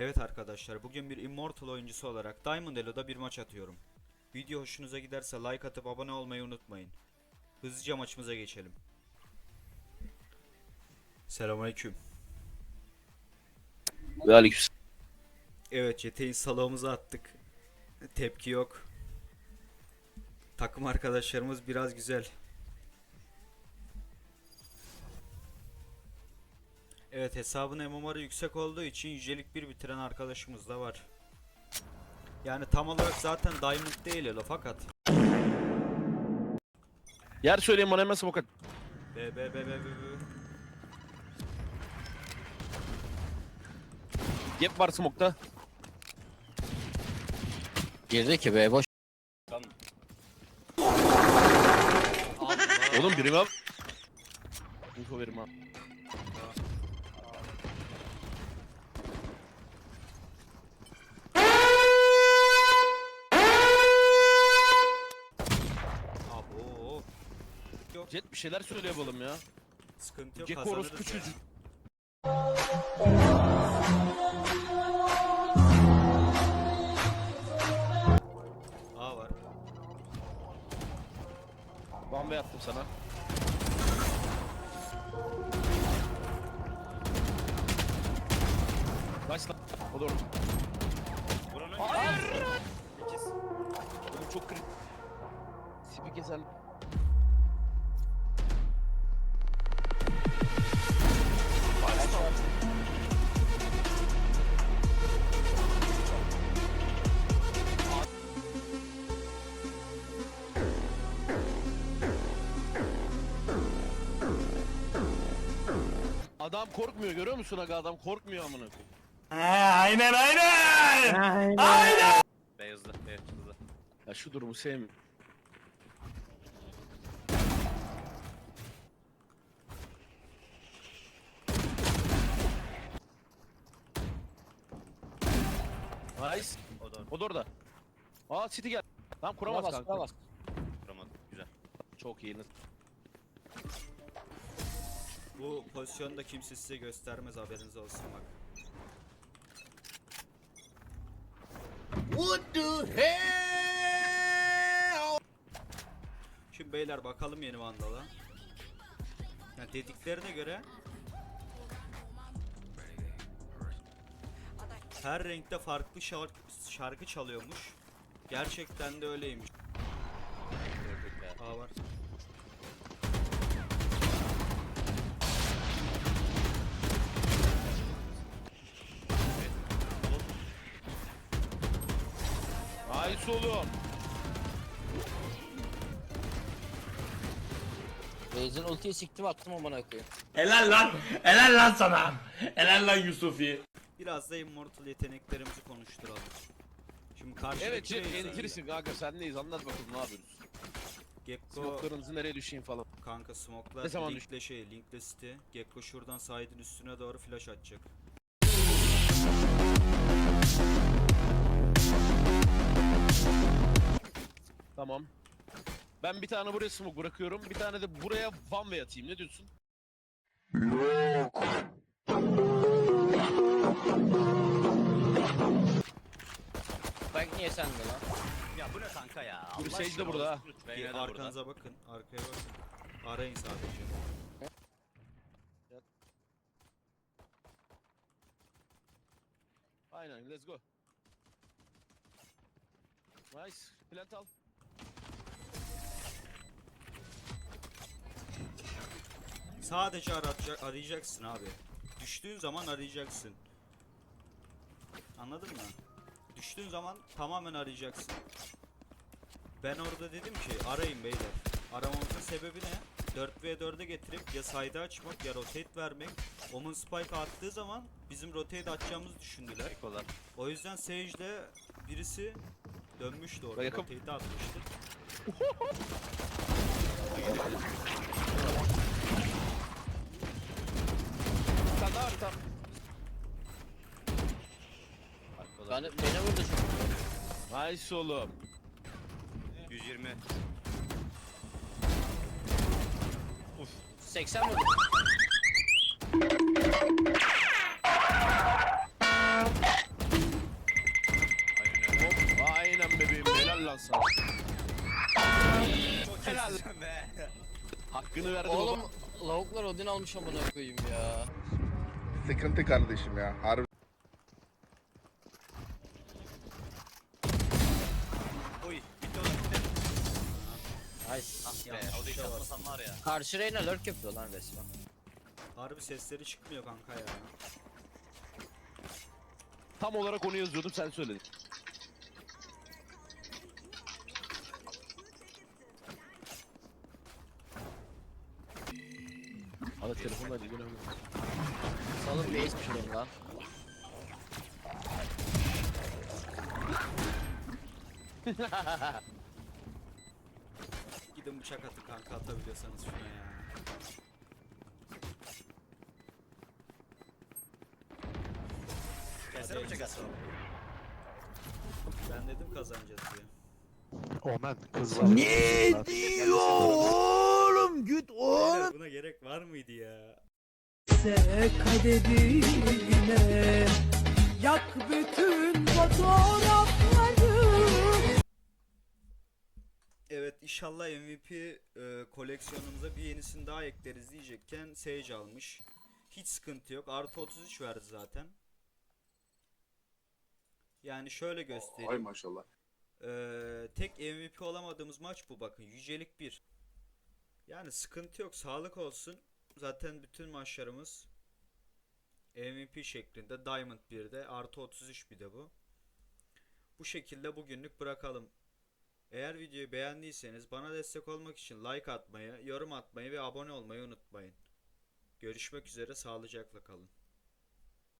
Evet arkadaşlar bugün bir Immortal oyuncusu olarak Diamond Elo'da bir maç atıyorum. Video hoşunuza giderse like atıp abone olmayı unutmayın. Hızlıca maçımıza geçelim. Selamünaleyküm. Ve aleyküm Evet Cete'in salağımıza attık. Tepki yok. Takım arkadaşlarımız biraz güzel. Evet hesabın MMR'ı yüksek olduğu için yücelik bir bitiren arkadaşımız da var. Yani tam olarak zaten Diamond değil Elo fakat. Yer söyleyeyim bana hemen smoke at. Be be be be be be. Gap var smoke'ta. Girdi ki be boş. Oğlum birim al. Info verim ha. Abo. Yok Jet bir şeyler söyle yapalım ya. sıkıntı yok Gekko kazanırız orospu ya. çocuk. A var. Bamba yaptım sana. Kaç lan? O. Buranın İkiz. Oğlum çok kritik. Sipi kesen. Adam korkmuyor görüyor musun aga adam korkmuyor amına koyayım. Beyazlı, beyazlı. Ya şu durumu sevmiyorum. Nice. O da O da orada. Aa City gel. Tamam kuramaz Kuramaz, kanka. kuramaz. vuramadı. Güzel. Çok iyi. Bu pozisyonda kimse size göstermez haberiniz olsun bak. Şimdi beyler bakalım yeni Vandal'a. Yani dediklerine göre her renkte farklı şarkı, şarkı çalıyormuş. Gerçekten de öyleymiş. Aa var. Nice oğlum. Raze'in ultiyi siktim attım amına koyayım. Helal lan. Helal lan sana. Helal lan Yusufi. Biraz da Immortal yeteneklerimizi konuşturalım. Şimdi karşıdaki Evet Jet Razer, endirisin kanka sendeyiz anlat bakalım ne yapıyoruz. Gekko Smoke'larınızı nereye düşeyim falan. kanka smoke'lar Ne zaman linkle şey linkle city. Gekko şuradan side'in üstüne doğru flash atacak. Tamam. Ben bir tane buraya smoke bırakıyorum. Bir tane de buraya one way atayım. Ne diyorsun? Bak niye sende lan? Ya bu ne kanka ya? Allah Sage de aşkına burada ha. orospu- Reyna da burada. Arkanıza bakın, arkaya bakın. Arayın sadece. Aynen let's go. Nice. Plant al. Sadece aratacak, arayacaksın abi. Düştüğün zaman arayacaksın. Anladın mı? Düştüğün zaman tamamen arayacaksın. Ben orada dedim ki arayın beyler. Aramamızın sebebi ne? 4v4'e getirip ya side'ı açmak ya rotate vermek. Omun spike attığı zaman bizim rotate atacağımızı düşündüler. Ekolar. O yüzden Sage'de birisi dönmüştü orada. Yakın. Rotate'i atmıştı. tam. Ben, beni vurdu çünkü. Nice oğlum. 120. 80 vurdu. Aynen bebeğim helal lan sana. Çok helal. Hakkını verdim Oğlum lavuklar Odin almış amına koyayım ya. Sıkıntı kardeşim ya. Harbi. Oy bitti oğlum bitti. Nice. Ah be Yanlış o da bir hiç şey var. atmasam var ya. Karşı Reyna lurk yapıyor lan resmen. Harbi sesleri çıkmıyor kanka ya. Tam olarak onu yazıyordum sen söyledin. Hadi telefonla ilgili Salın base pişirin lan. Gidin bıçak atın kanka atabiliyorsanız şuna ya. Gelsene bıçak atsana. Ben dedim kazanacağız diye. Omen kız var. Ne diyor oğlum? Güt Beyler, Buna gerek var mıydı ya? Kaderine Yak bütün fotoğrafları Evet inşallah MVP e, koleksiyonumuza bir yenisini daha ekleriz diyecekken Sage almış. Hiç sıkıntı yok. Artı 33 verdi zaten. Yani şöyle göstereyim. Ay maşallah. Ee, tek MVP olamadığımız maç bu bakın. Yücelik 1. Yani sıkıntı yok. Sağlık olsun. Zaten bütün maçlarımız MVP şeklinde. Diamond 1'de. Artı 33 bir de bu. Bu şekilde bugünlük bırakalım. Eğer videoyu beğendiyseniz bana destek olmak için like atmayı, yorum atmayı ve abone olmayı unutmayın. Görüşmek üzere. Sağlıcakla kalın.